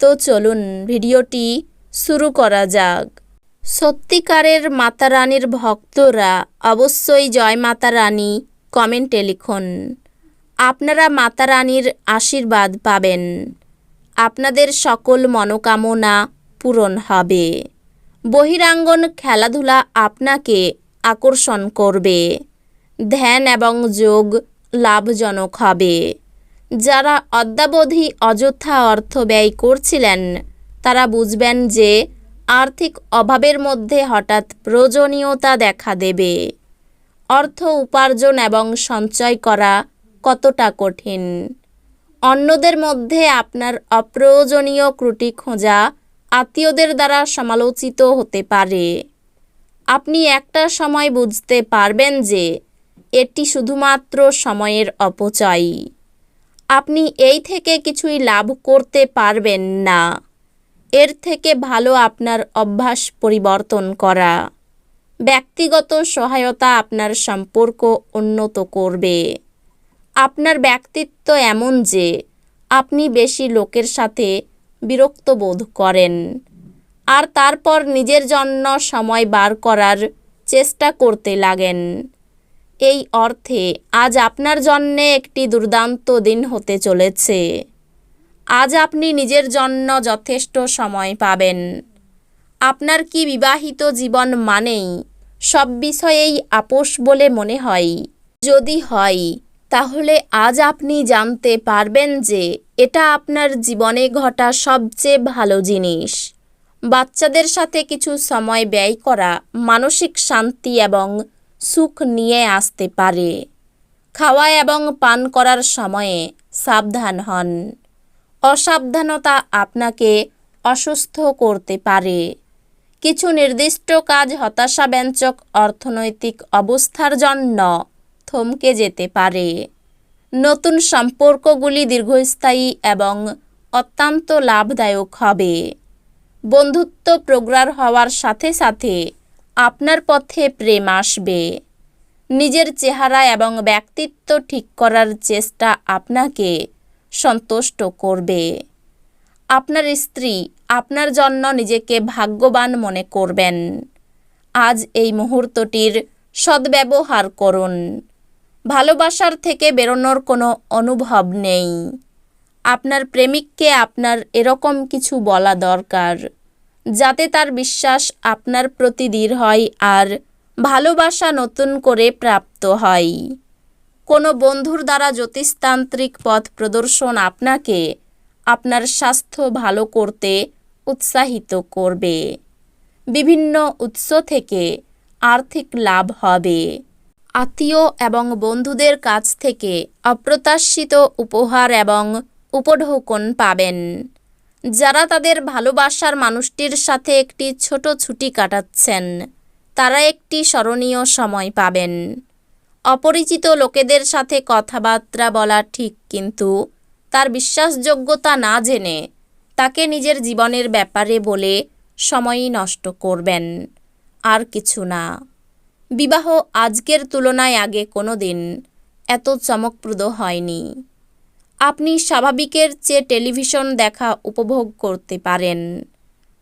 তো চলুন ভিডিওটি শুরু করা যাক। সত্যিকারের মাতা রানীর ভক্তরা অবশ্যই জয় মাতা রানী কমেন্টে লিখুন। আপনারা মাতা রানীর আশীর্বাদ পাবেন। আপনাদের সকল মনোকামনা পূরণ হবে। বহিরাঙ্গন খেলাধুলা আপনাকে আকর্ষণ করবে। ধ্যান এবং যোগ লাভজনক হবে। যারা অদ্যাবধি অযথা অর্থ ব্যয় করছিলেন, তারা বুঝবেন যে আর্থিক অভাবের মধ্যে হঠাৎ প্রয়োজনীয়তা দেখা দেবে। অর্থ উপার্জন এবং সঞ্চয় করা কতটা কঠিন? অন্যদের মধ্যে আপনার অপ্রয়োজনীয় ত্রুটি খোঁজা আত্মীয়দের দ্বারা সমালোচিত হতে পারে। আপনি একটা সময় বুঝতে পারবেন যে এটি শুধুমাত্র সময়ের অপচয়। আপনি এই থেকে কিছুই লাভ করতে পারবেন না। এর থেকে ভালো আপনার অভ্যাস পরিবর্তন করা। ব্যক্তিগত সহায়তা আপনার সম্পর্ক উন্নত করবে। আপনার ব্যক্তিত্ব এমন যে, আপনি বেশি লোকের সাথে বিরক্ত বোধ করেন। আর তারপর নিজের জন্য সময় বার করার চেষ্টা করতে লাগেন। এই অর্থে আজ আপনার জন্যে একটি দুর্দান্ত দিন হতে চলেছে। আজ আপনি নিজের জন্য যথেষ্ট সময় পাবেন। আপনার কি বিবাহিত জীবন মানেই সব বিষয়েই আপোষ বলে মনে হয়? যদি হয়, তাহলে আজ আপনি জানতে পারবেন যে এটা আপনার জীবনে ঘটা সবচেয়ে ভালো জিনিস। বাচ্চাদের সাথে কিছু সময় ব্যয় করা, মানসিক শান্তি এবং সুখ নিয়ে আসতে পারে। খাওয়া এবং পান করার সময়ে সাবধান হন। অসাবধানতা আপনাকে অসুস্থ করতে পারে। কিছু নির্দিষ্ট কাজ হতাশাব্যঞ্জক অর্থনৈতিক অবস্থার জন্য থমকে যেতে পারে। নতুন সম্পর্কগুলি দীর্ঘস্থায়ী এবং অত্যন্ত লাভদায়ক হবে। বন্ধুত্ব প্রগাঢ় হওয়ার সাথে সাথে আপনার পথে প্রেম আসবে। নিজের চেহারা এবং ব্যক্তিত্ব ঠিক করার চেষ্টা আপনাকে সন্তুষ্ট করবে। আপনার স্ত্রী আপনার জন্য নিজেকে ভাগ্যবান মনে করবেন। আজ এই মুহূর্তটির সদ্ব্যবহার করুন। ভালোবাসার থেকে বেরোনোর কোনো অনুভব নেই। আপনার প্রেমিককে আপনার এরকম কিছু বলা দরকার। যাতে তার বিশ্বাস আপনার প্রতি দৃঢ় হয় আর ভালোবাসা নতুন করে প্রাপ্ত হয়। কোনো বন্ধুর দ্বারা জ্যোতিষতান্ত্রিক পথ প্রদর্শন আপনাকে আপনার স্বাস্থ্য ভালো করতে উৎসাহিত করবে। বিভিন্ন উৎস থেকে আর্থিক লাভ হবে। আত্মীয় এবং বন্ধুদের কাছ থেকে অপ্রত্যাশিত উপহার এবং উপঢৌকন পাবেন। যারা তাদের ভালোবাসার মানুষটির সাথে একটি ছোট ছুটি কাটাচ্ছেন, তারা একটি স্মরণীয় সময় পাবেন। অপরিচিত লোকেদের সাথে কথাবার্তা বলা ঠিক, কিন্তু তার বিশ্বাসযোগ্যতা না জেনে তাকে নিজের জীবনের ব্যাপারে বলে সময়ই নষ্ট করবেন। আর কিছু না। বিবাহ আজকের তুলনায় আগে কোনো দিন এত চমকপ্রদ হয়নি। আপনি স্বাভাবিকের চেয়ে টেলিভিশন দেখা উপভোগ করতে পারেন।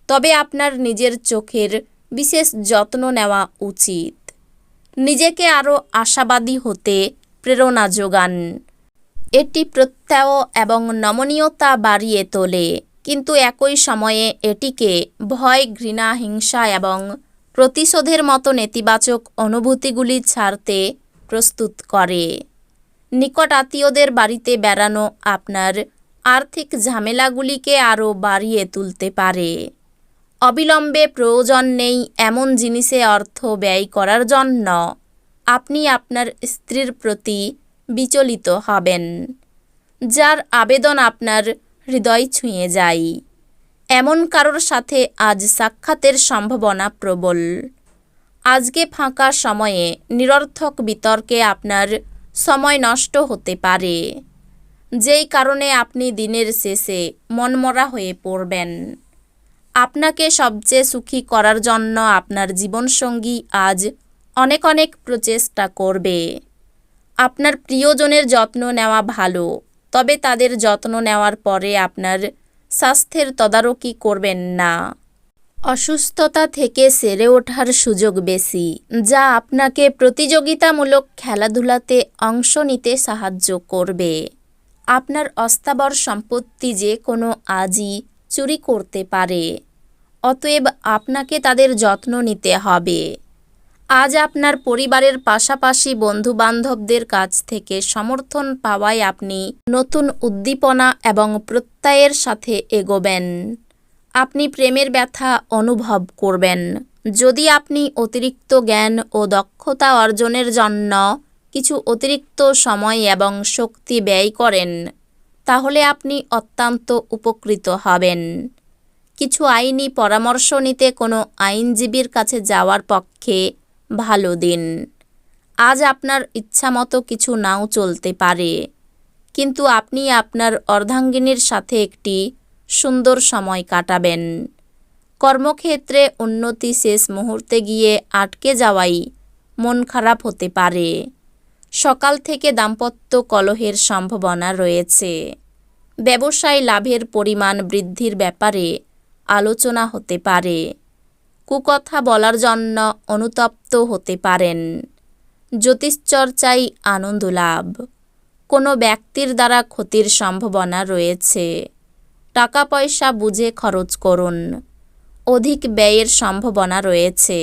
তবে আপনার নিজের চোখের বিশেষ যত্ন নেওয়া উচিত। নিজেকে আরও আশাবাদী হতে প্রেরণা যোগান। এটি প্রত্যয় এবং নমনীয়তা বাড়িয়ে তোলে। কিন্তু একই সময়ে এটিকে ভয়, ঘৃণা, হিংসা এবং প্রতিশোধের মতো নেতিবাচক অনুভূতিগুলি ছাড়তে প্রস্তুত করে। নিকট আত্মীয়দের বাড়িতে বেড়ানো আপনার আর্থিক ঝামেলাগুলিকে আরও বাড়িয়ে তুলতে পারে। অবিলম্বে প্রয়োজন নেই এমন জিনিসে অর্থ ব্যয় করার জন্য আপনি আপনার স্ত্রীর প্রতি বিচলিত হবেন, যার আবেদন আপনার হৃদয় ছুঁয়ে যায়। এমন কারোর সাথে আজ সাক্ষাতের সম্ভাবনা প্রবল। আজকে ফাঁকা সময়ে নিরর্থক বিতর্কে আপনার সময় নষ্ট হতে পারে। যেই কারণে আপনি দিনের শেষে মনমরা হয়ে পড়বেন। আপনাকে সবচেয়ে সুখী করার জন্য আপনার জীবনসঙ্গী আজ অনেক অনেক প্রচেষ্টা করবে। আপনার প্রিয়জনের যত্ন নেওয়া ভালো, তবে তাদের যত্ন নেওয়ার পরে আপনার স্বাস্থ্যের তদারকি করবেন না। অসুস্থতা থেকে সেরে ওঠার সুযোগ বেশি, যা আপনাকে প্রতিযোগিতামূলক খেলাধুলাতে অংশ নিতে সাহায্য করবে। আপনার অস্থাবর সম্পত্তি যে কোনো আজই চুরি করতে পারে, অতএব আপনাকে তাদের যত্ন নিতে হবে। আজ আপনার পরিবারের পাশাপাশি বন্ধুবান্ধবদের কাছ থেকে সমর্থন পাওয়ায় আপনি নতুন উদ্দীপনা এবং প্রত্যয়ের সাথে এগোবেন। আপনি প্রেমের ব্যথা অনুভব করবেন। যদি আপনি অতিরিক্ত জ্ঞান ও দক্ষতা অর্জনের জন্য কিছু অতিরিক্ত সময় এবং শক্তি ব্যয় করেন, তাহলে আপনি অত্যন্ত উপকৃত হবেন। কিছু আইনি পরামর্শ নিতে কোনো আইনজীবীর কাছে যাওয়ার পক্ষে ভালো দিন। আজ আপনার ইচ্ছামতো কিছু নাও চলতে পারে, কিন্তু আপনি আপনার অর্ধাঙ্গিনীর সাথে একটি সুন্দর সময় কাটাবেন। কর্মক্ষেত্রে উন্নতি শেষ মুহূর্তে গিয়ে আটকে যাওয়াই মন খারাপ হতে পারে। সকাল থেকে দাম্পত্য কলহের সম্ভাবনা রয়েছে। ব্যবসায় লাভের পরিমাণ বৃদ্ধির ব্যাপারে আলোচনা হতে পারে। কুকথা বলার জন্য অনুতপ্ত হতে পারেন। জ্যোতিষচর্চায় আনন্দ লাভ কোনো ব্যক্তির দ্বারা ক্ষতির সম্ভাবনা রয়েছে। টাকা পয়সা বুঝে খরচ করুন। অধিক ব্যয়ের সম্ভাবনা রয়েছে।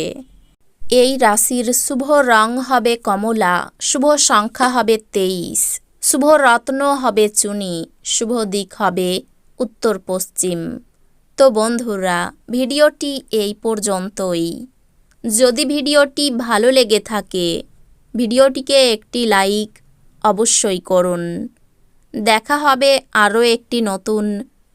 এই রাশির শুভ রং হবে কমলা, শুভ সংখ্যা হবে তেইশ, শুভ রত্ন হবে চুনি, শুভ দিক হবে উত্তর পশ্চিম তো বন্ধুরা, ভিডিওটি এই পর্যন্তই। যদি ভিডিওটি ভালো লেগে থাকে, ভিডিওটিকে একটি লাইক অবশ্যই করুন। দেখা হবে আরও একটি নতুন